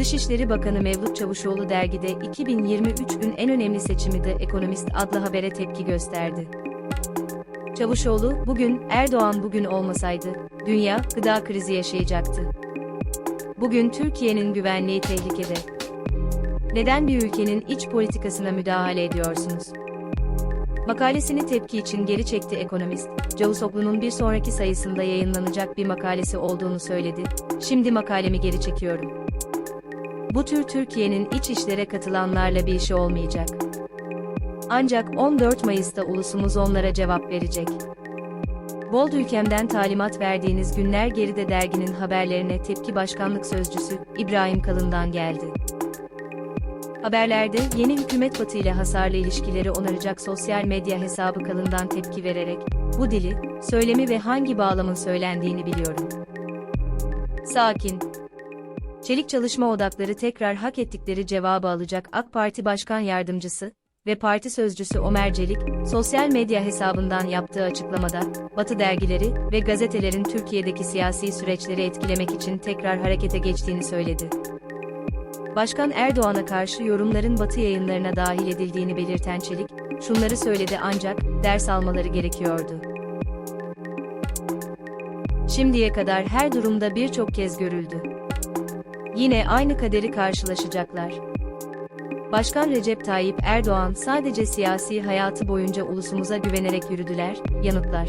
Dışişleri Bakanı Mevlüt Çavuşoğlu dergide 2023'ün en önemli seçimi de Ekonomist adlı habere tepki gösterdi. Çavuşoğlu, bugün, Erdoğan bugün olmasaydı, dünya, gıda krizi yaşayacaktı. Bugün Türkiye'nin güvenliği tehlikede. Neden bir ülkenin iç politikasına müdahale ediyorsunuz? Makalesini tepki için geri çekti ekonomist, Cavusoglu'nun bir sonraki sayısında yayınlanacak bir makalesi olduğunu söyledi, şimdi makalemi geri çekiyorum. Bu tür Türkiye'nin iç işlere katılanlarla bir işi olmayacak. Ancak 14 Mayıs'ta ulusumuz onlara cevap verecek. Bold ülkemden talimat verdiğiniz günler geride derginin haberlerine tepki başkanlık sözcüsü İbrahim Kalın'dan geldi. Haberlerde yeni hükümet Batı ile hasarlı ilişkileri onaracak sosyal medya hesabı Kalın'dan tepki vererek bu dili, söylemi ve hangi bağlamın söylendiğini biliyorum. Sakin. Çelik çalışma odakları tekrar hak ettikleri cevabı alacak AK Parti Başkan Yardımcısı ve parti sözcüsü Ömer Celik, sosyal medya hesabından yaptığı açıklamada, Batı dergileri ve gazetelerin Türkiye'deki siyasi süreçleri etkilemek için tekrar harekete geçtiğini söyledi. Başkan Erdoğan'a karşı yorumların Batı yayınlarına dahil edildiğini belirten Çelik, şunları söyledi ancak ders almaları gerekiyordu. Şimdiye kadar her durumda birçok kez görüldü. Yine aynı kaderi karşılaşacaklar. Başkan Recep Tayyip Erdoğan sadece siyasi hayatı boyunca ulusumuza güvenerek yürüdüler, yanıtlar.